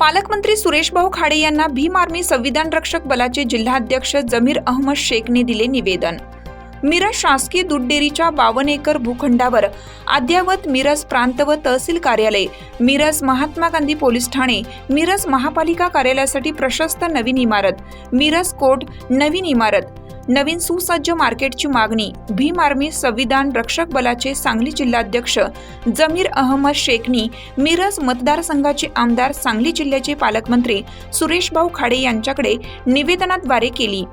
पालकमंत्री सुरेशभाऊ खाडे यांना भीम आर्मी संविधान रक्षक बलाचे जिल्हाध्यक्ष जमीर अहमद शेखने दिले निवेदन. मिरज शासकीय दूध डेअरीच्या बावन्न एकर भूखंडावर अद्ययावत मिरज प्रांत व तहसील कार्यालय मिरज महात्मा गांधी पोलीस ठाणे मिरज महापालिका कार्यालयासाठी प्रशस्त नवीन इमारत मिरज कोर्ट नवीन इमारत नवीन सुसज्ज मार्केटची मागणी भीम आर्मी संविधान रक्षक बलाचे सांगली जिल्हाध्यक्ष जमीर अहमद शेखनी मिरज मतदारसंघाचे आमदार सांगली जिल्ह्याचे पालकमंत्री सुरेशभाऊ खाडे यांच्याकडे निवेदनाद्वारे केली.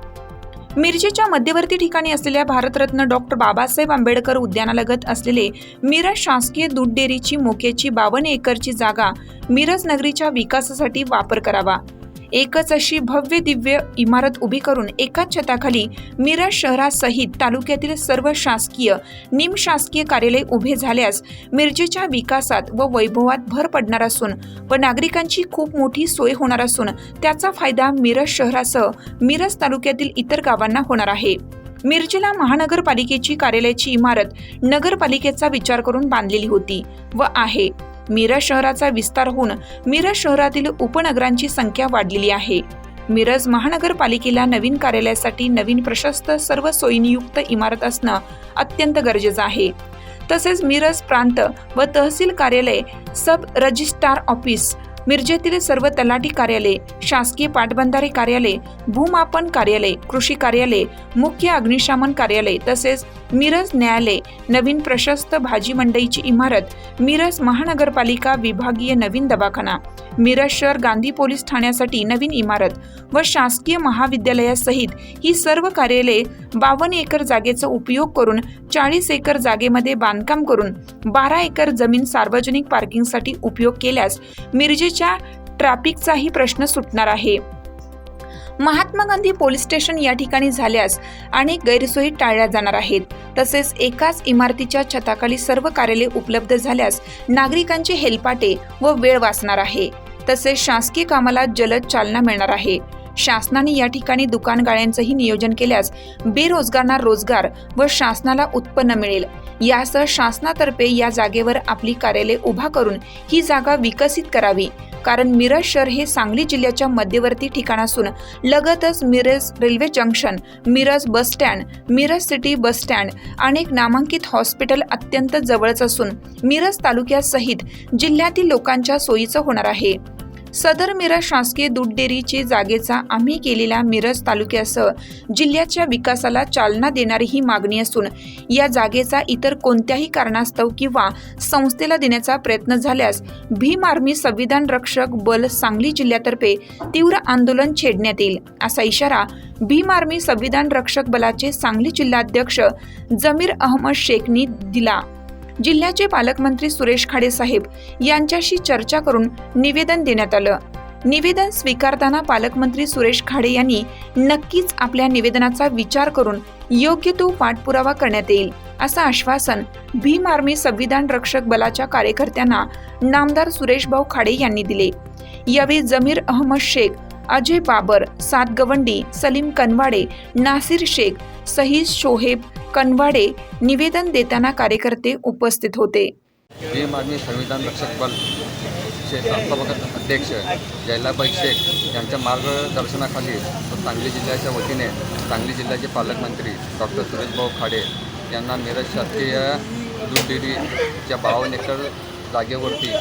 मिरजेच्या मध्यवर्ती ठिकाणी असलेल्या भारतरत्न डॉक्टर बाबासाहेब आंबेडकर उद्यानालगत असलेले मिरज शासकीय दूध डेअरीची मोक्याची बावन्न एकरची जागा मिरज नगरीच्या विकासासाठी वापर करावा. एकच अशी भव्य दिव्य इमारत उभी करून एकाच छताखाली मिरज शहरासहित तालुक्यातील सर्व शासकीय निमशासकीय कार्यालय उभे झाल्यास मिरजेच्या विकासात व वैभवात भर पडणार असून व नागरिकांची खूप मोठी सोय होणार असून त्याचा फायदा मिरज शहरासह मिरज तालुक्यातील इतर गावांना होणार आहे. मिरजेला महानगरपालिकेची कार्यालयाची इमारत नगरपालिकेचा विचार करून बांधलेली होती व आहे. मिरज शहराचा विस्तार होऊन मिरज शहरातील उपनगरांची संख्या वाढलेली आहे. मिरज महानगरपालिकेला नवीन कार्यालयासाठी नवीन प्रशस्त सर्व सोयीनियुक्त इमारत असणं अत्यंत गरजेचं आहे. तसेच मिरज प्रांत व तहसील कार्यालय सब रजिस्ट्रार ऑफिस मिरजेतील सर्व तलाठी कार्यालय शासकीय पाटबंधारे कार्यालय भूमापन कार्यालय कृषी कार्यालय मुख्य अग्निशमन कार्यालय तसेच मिरज न्यायालय नवीन प्रशस्त भाजी मंडईची इमारत मिरज महानगरपालिका विभागीय नवीन दवाखाना मिरज शहर गांधी पोलीस ठाण्यासाठी नवीन इमारत व शासकीय महाविद्यालयासहित ही सर्व कार्यालये बावन्न एकर जागेचा उपयोग करून चाळीस एकर जागेमध्ये बांधकाम करून बारा एकर जमीन सार्वजनिक पार्किंगसाठी उपयोग केल्यास मिरजेच्या ट्रॅफिकचाही प्रश्न सुटणार आहे. महात्मा गांधी पोलीस स्टेशन या ठिकाणी झाल्यास अनेक गैरसोयी टाळल्या जाणार आहेत. तसेच एकाच इमारतीच्या छताखाली सर्व कार्यालय उपलब्ध झाल्यास नागरिकांचे हेलपाटे व वेळ वाचणार आहे. तसेच शासकीय कामाला जलद चालना मिळणार आहे. शासनाने या ठिकाणी दुकानगाळ्यांचंही नियोजन केल्यास बेरोजगारांना रोजगार व शासनाला उत्पन्न मिळेल. यासह शासनातर्फे या जागेवर आपली कार्यालय उभा करून ही जागा विकसित करावी. कारण मिरज शहर हे सांगली जिल्ह्याच्या मध्यवर्ती ठिकाण असून लगतच Miraj railway junction Miraj bus stand Miraj city bus stand अनेक नामांकित हॉस्पिटल अत्यंत जवळच असून मिरज तालुक्यासहित जिल्ह्यातील लोकांच्या सोयीचं होणार आहे. सदर मिरज शासकीय दूध डेअरीची जागेचा आम्ही केलेल्या मिरज तालुक्यासह जिल्ह्याच्या विकासाला चालना देणारी ही मागणी असून या जागेचा इतर कोणत्याही कारणास्तव किंवा संस्थेला देण्याचा प्रयत्न झाल्यास भीम आर्मी संविधान रक्षक बल सांगली जिल्ह्यातर्फे तीव्र आंदोलन छेडण्यात येईल असा इशारा भीम आर्मी संविधान रक्षक बलाचे सांगली जिल्हाध्यक्ष जमीर अहमद शेखनी दिला. जिल्ह्याचे पालकमंत्री सुरेश खाडे साहेब यांच्याशी चर्चा करून निवेदन देण्यात आलं. निवेदन स्वीकारताना पालकमंत्री सुरेश खाडे यांनी नक्कीच आपल्या निवेदनाचा विचार करून योग्य तो पाठपुरावा करण्यात येईल असं आश्वासन भीम आर्मी संविधान रक्षक बलाच्या कार्यकर्त्यांना नामदार सुरेशभाऊ खाडे यांनी दिले. यावेळी जमीर अहमद शेख अजय बाबर सातगवंडी सलीम कनवाडे नासिर शेख सहीद शोहेब कनवाडे निवेदन देताना कार्यकर्ते उपस्थित होते. भीम संविधान रक्षक बल चे संस्थापक अध्यक्ष जयलाबाई शेख यांच्या मार्गदर्शनाखाली सांगली जिल्ह्याच्या वतीने सांगली जिल्ह्याचे पालकमंत्री डॉक्टर सुरेशभाऊ खाडे यांना मिरज शासकीय दूध डेअरीच्या बावन्न एकर जागेवरती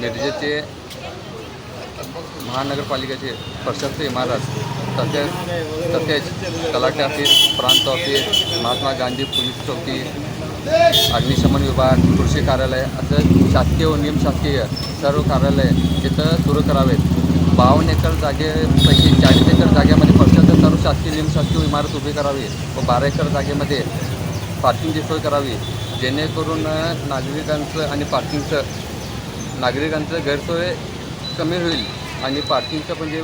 मिरजेचे महानगरपालिकेचे प्रशस्त इमारत तसेच तसेच तलाठी ऑफिस प्रांत ऑफिस महात्मा गांधी पोलीस चौकी अग्निशमन विभाग कृषी कार्यालय असं शासकीय व निमशासकीय सर्व कार्यालय इथं सुरू करावेत. बावन्न एकर जागेपैकी चाळीस एकर जागेमध्ये प्रशस्त सर्व शासकीय निमशासकीय इमारत उभी करावी व बारा एकर जागेमध्ये पार्किंगची सोय करावी. जेणेकरून नागरिकांचं आणि पार्किंगचं नागरिकांचं गैरसोय कमी होईल. आणि पार्किंगचं पण जे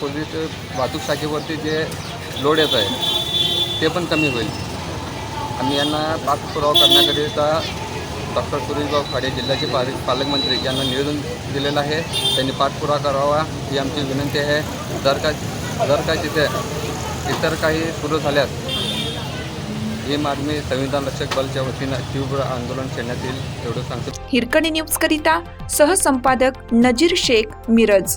पोलीस वाहतूक शाखेवरती जे लोड येत आहे ते पण कमी होईल. आम्ही यांना पाठपुरावा करण्याकरिता डॉक्टर सुरेशभाऊ खाडे जिल्ह्याचे पाल पालकमंत्री यांना निवेदन दिलेलं आहे. त्यांनी पाठपुरावा करावा ही आमची विनंती आहे. जर का जर का तिथे इतर काही सुरू झाल्यास ही मागणी संविधान रक्षक बलच्या वतीनं तीव्र आंदोलन छेडण्यात येईल एवढं सांगतो. हिरकणी न्यूजकरिता सहसंपादक नजीर शेख मिरज.